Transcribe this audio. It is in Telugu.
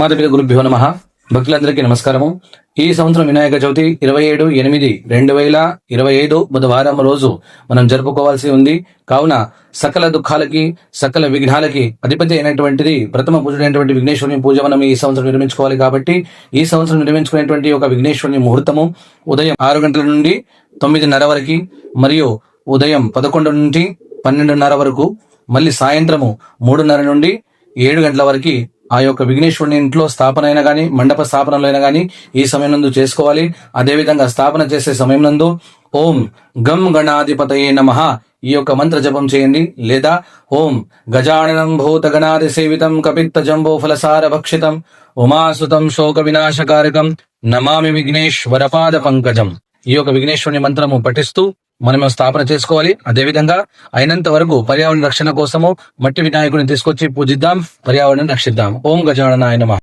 మాధవిక గురుభ్యో నమ. భక్తులందరికీ నమస్కారము. ఈ సంవత్సరం వినాయక చవితి ఇరవై ఏడు ఎనిమిది రెండు వేల ఇరవై ఐదు బుధవారం రోజు మనం జరుపుకోవాల్సి ఉంది. కావున సకల దుఃఖాలకి సకల విఘ్నాలకి అధిపతి అయినటువంటిది ప్రథమ పూజుడైనటువంటి విఘ్నేశ్వరుని పూజ మనం ఈ సంవత్సరం నిర్మించుకోవాలి కాబట్టి ఈ సంవత్సరం నిర్మించుకునేటువంటి ఒక విఘ్నేశ్వరుని ముహూర్తము ఉదయం ఆరు గంటల నుండి తొమ్మిదిన్నర వరకు మరియు ఉదయం పదకొండు నుండి పన్నెండున్నర వరకు మళ్ళీ సాయంత్రము మూడున్నర నుండి ఏడు గంటల వరకు ఆ యొక్క విఘ్నేశ్వరుని ఇంట్లో స్థాపన అయినా కానీ మండప స్థాపనలో అయినా కానీ ఈ సమయం నందు చేసుకోవాలి. అదేవిధంగా స్థాపన చేసే సమయం నందు ఓం గం గణాధిపతయే నమ ఈ యొక్క మంత్ర జపం చేయండి. లేదా ఓం గజాననం భూత గణాది సేవితం కపిత్త జంబో ఫలసార భక్షితం ఉమాసుతం శోక వినాశకారకం నమామి విఘ్నేశ్వరపాద పంకజం ఈ యొక్క విఘ్నేశ్వరుని మంత్రము పఠిస్తూ మనం స్థాపన చేసుకోవాలి. అదేవిధంగా అయినంత వరకు పర్యావరణ రక్షణ కోసము మట్టి వినాయకుడిని తీసుకొచ్చి పూజిద్దాం పర్యావరణం రక్షిద్దాం. ఓం గజాననాయ నమః.